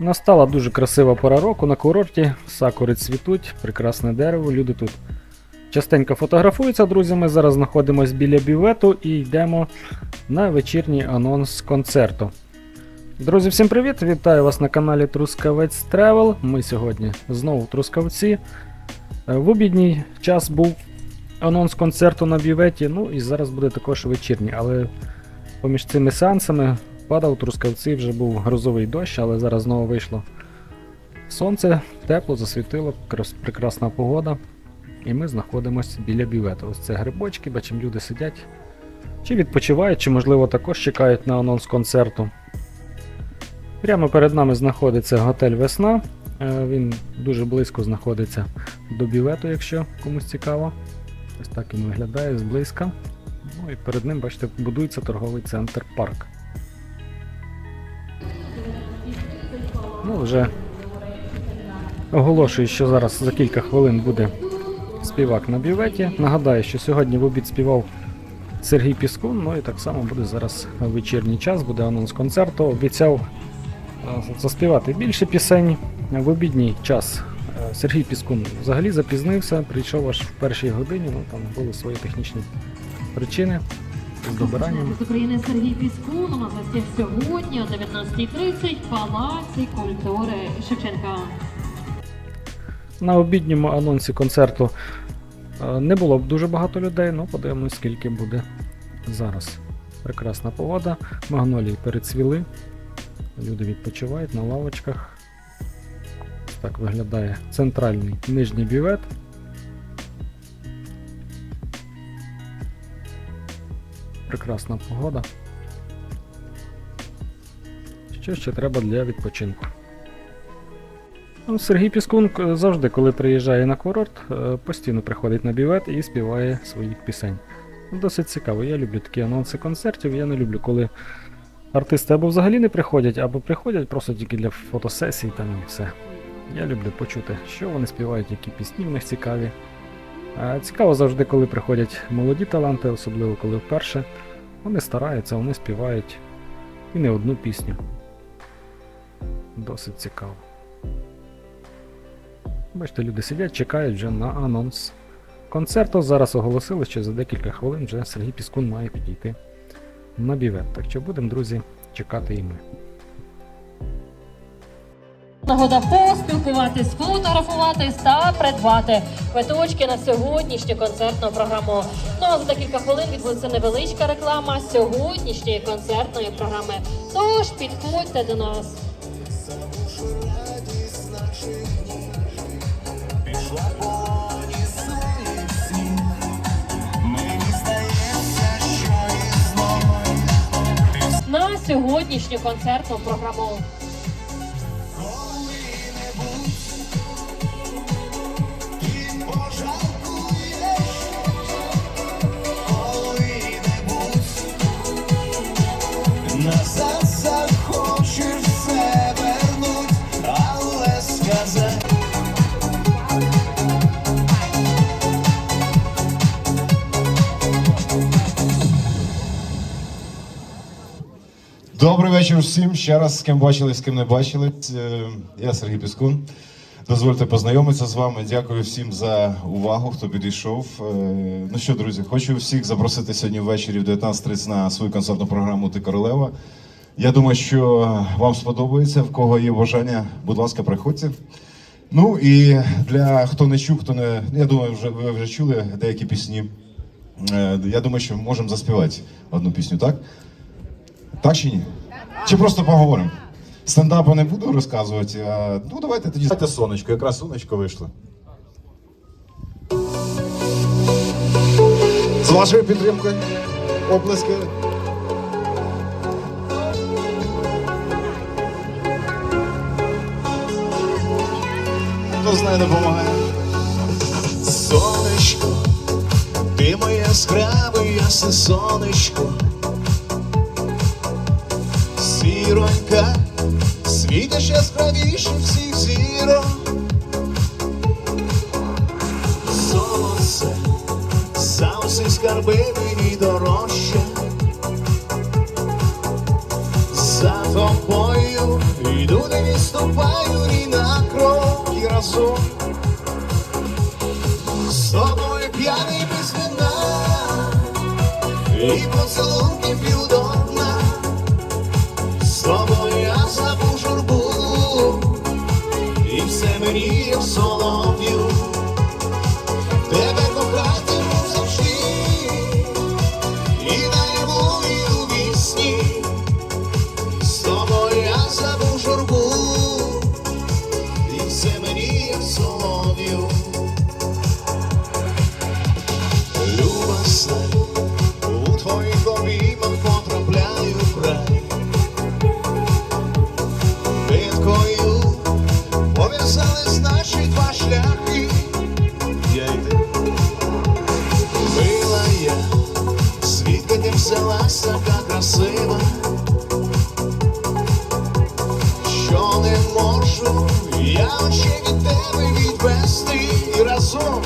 Настала дуже красива пора року на курорті, сакури цвітуть, прекрасне дерево, люди тут частенько фотографуються, друзі. Ми зараз знаходимося біля бювету і йдемо на вечірній анонс концерту. Друзі, всім привіт! Вітаю вас на каналі Трускавець Тревел. Ми сьогодні знову в Трускавці. Е, В обідній час був анонс концерту на бюветі, ну і зараз буде також вечірній, але поміж цими сеансами падав Трускавці, вже був грозовий дощ, але зараз знову вийшло сонце, тепло, засвітило, прекрасна погода. І ми знаходимося біля бювету. Ось це грибочки, бачимо, люди сидять. Чи відпочивають, чи, можливо, також чекають на анонс концерту. Прямо перед нами знаходиться готель Весна. Е, Він дуже близько знаходиться до бювету, якщо комусь цікаво. Ось так він виглядає зблизька. Ну і перед ним, бачите, будується торговий центр парк. Ну, вже оголошую, що зараз за кілька хвилин буде співак на бюветі. Нагадаю, що сьогодні в обід співав Сергій Піскун, ну і так само буде зараз вечірній час, буде анонс концерту. Обіцяв е, заспівати більше пісень. В обідній час е, Сергій Піскун взагалі запізнився, прийшов аж в першій годині, ну там були свої технічні причини з добиранням. України Сергій Піскун у нас гостях сьогодні о 19.30 Палаці культури Шевченка. На обідньому анонсі концерту е, не було б дуже багато людей, ну подивимось, скільки буде зараз. Прекрасна погода, магнолії перецвіли, люди відпочивають на лавочках. Так виглядає центральний нижній бювет. Прекрасна погода. Що ще треба для відпочинку? Ну, Сергій Піскун завжди, коли приїжджає на курорт, е, постійно приходить на бівет і співає своїх пісень. Досить цікаво. Я люблю такі анонси концертів. Я не люблю, коли артисти або взагалі не приходять, або приходять просто тільки для фотосесій там і все. Я люблю почути, що вони співають, які пісні в них цікаві. Цікаво завжди, коли приходять молоді таланти, особливо коли вперше. Вони стараються, вони співають і не одну пісню. Досить цікаво. Бачите, люди сидять, чекають вже на анонс концерту. Зараз оголосили, що за декілька хвилин вже Сергій Піскун має підійти на бівет. Так що будемо, друзі, чекати і ми. Нагода поспілкуватись, фотографуватись та придбати квиточки на сьогоднішню концертну програму. Ну а за декілька хвилин відбудеться невеличка реклама сьогоднішньої концертної програми. Тож підходьте до нас. На сьогоднішню концертну програму. Добрий вечір всім. Ще раз з ким бачили, з ким не бачили. Е, Я Сергій Піскун. Дозвольте познайомитися з вами. Дякую всім за увагу, хто підійшов. Е, Ну що, друзі, хочу всіх запросити сьогодні ввечері в 19.30 на свою концертну програму Ти королева. Я думаю, що вам сподобається. В кого є бажання, будь ласка, приходьте. Ну і для хто не чув, хто не. Я думаю, вже ви вже чули деякі пісні. Е, Я думаю, що можемо заспівати одну пісню, так? Так чи ні? Чи просто поговоримо? Стендапу не буду розказувати. А... Ну давайте тоді Давайте сонечко, якраз сонечко вийшло. З вашою підтримкою. Оплески. Хто знає, допомагає. Сонечко, ти моє яскраве, ясне сонечко. Зіронька, світиш яскравіше всіх зірок. Сонце, за усі скарби мені дорожче. За тобою йду не ступаю ні на крок і разом з тобою п'яний без вина і поцілунки п'ю І все мені взялась така красива, що не можу я очі від тебе відвести і разом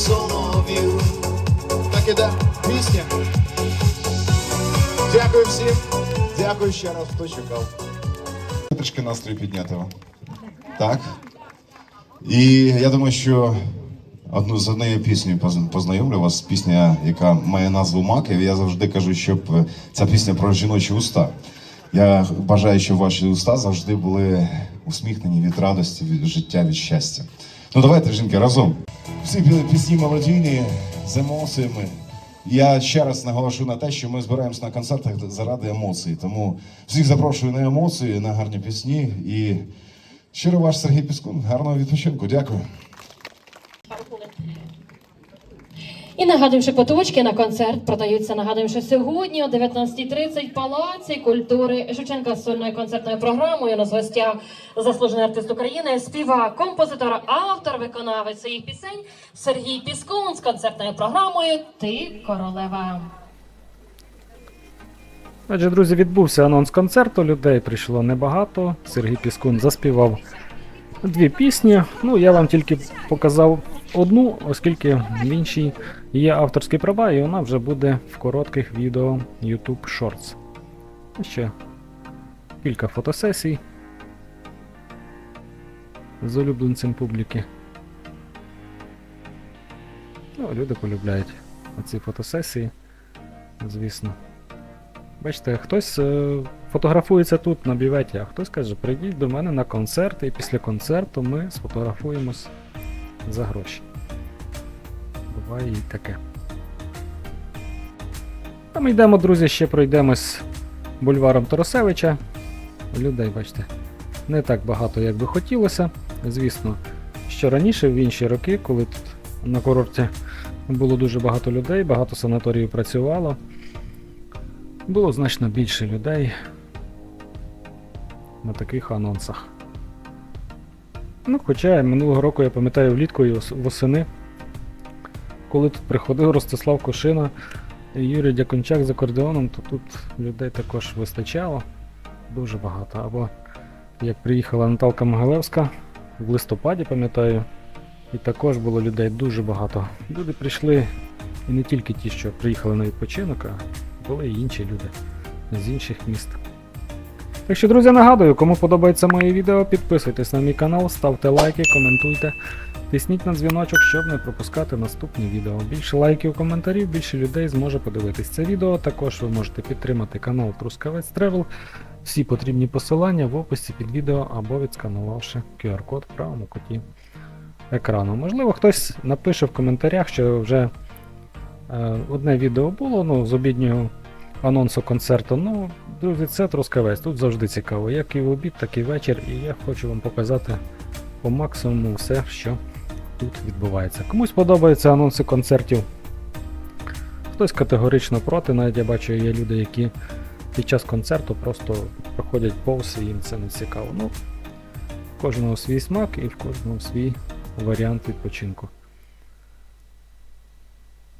як солов'ю. Так іде пісня. Дякую всім. Дякую ще раз, хто чекав. Трішки настрій підняти. Так. І я думаю, що одну з однією піснею познайомлю вас. Пісня, яка має назву Маків. Я завжди кажу, щоб е, ця пісня про жіночі уста. Я бажаю, щоб ваші уста завжди були усміхнені від радості, від життя, від щастя. Ну давайте, жінки, разом. Всі пі- пісні мелодійні з емоціями. Я ще раз наголошу на те, що ми збираємось на концертах заради емоцій. Тому всіх запрошую на емоції, на гарні пісні. І щиро ваш Сергій Піскун. Гарного відпочинку. Дякую. І нагадуємо, що квиточки на концерт продаються. Нагадуємо, що сьогодні о 19.30 в Палаці культури Шевченка з сольною концертною програмою. У нас в заслужений артист України, співак, композитор, автор, виконавець своїх пісень Сергій Піскун з концертною програмою Ти королева. Отже, друзі, відбувся анонс концерту. Людей прийшло небагато. Сергій Піскун заспівав дві пісні. Ну, я вам тільки показав одну, оскільки в іншій є авторські права, і вона вже буде в коротких відео YouTube Shorts. Ще кілька фотосесій з улюбленцем публіки. Ну, люди полюбляють ці фотосесії, звісно. Бачите, хтось е, фотографується тут на біветі, а хтось каже, прийдіть до мене на концерт, і після концерту ми сфотографуємось за гроші. Буває і таке. А ми йдемо, друзі, ще пройдемось бульваром Тарасевича. Людей, бачите, не так багато, як би хотілося. Звісно, що раніше, в інші роки, коли тут на курорті було дуже багато людей, багато санаторіїв працювало. Було значно більше людей на таких анонсах. Ну, хоча минулого року я пам'ятаю влітку і восени, коли тут приходив Ростислав Кошина і Юрій Дякончак з акордеоном, то тут людей також вистачало дуже багато. Або як приїхала Наталка Могилевська в листопаді, пам'ятаю, і також було людей дуже багато. Люди прийшли і не тільки ті, що приїхали на відпочинок, а були і інші люди з інших міст. Так що, друзі, нагадую, кому подобається моє відео, підписуйтесь на мій канал, ставте лайки, коментуйте, тисніть на дзвіночок, щоб не пропускати наступні відео. Більше лайків, коментарів, більше людей зможе подивитись це відео. Також ви можете підтримати канал Трускавець Тревел. Всі потрібні посилання в описі під відео або відсканувавши QR-код в правому куті екрану. Можливо, хтось напише в коментарях, що вже Е, Одне відео було ну, з обіднього анонсу концерту. Ну, друзі, це Трускавець. Тут завжди цікаво. Як і в обід, так і вечір. І я хочу вам показати по максимуму все, що тут відбувається. Комусь подобаються анонси концертів. Хтось категорично проти, навіть я бачу, є люди, які під час концерту просто проходять повз і їм це не цікаво. Ну, В кожного свій смак і в кожного свій варіант відпочинку.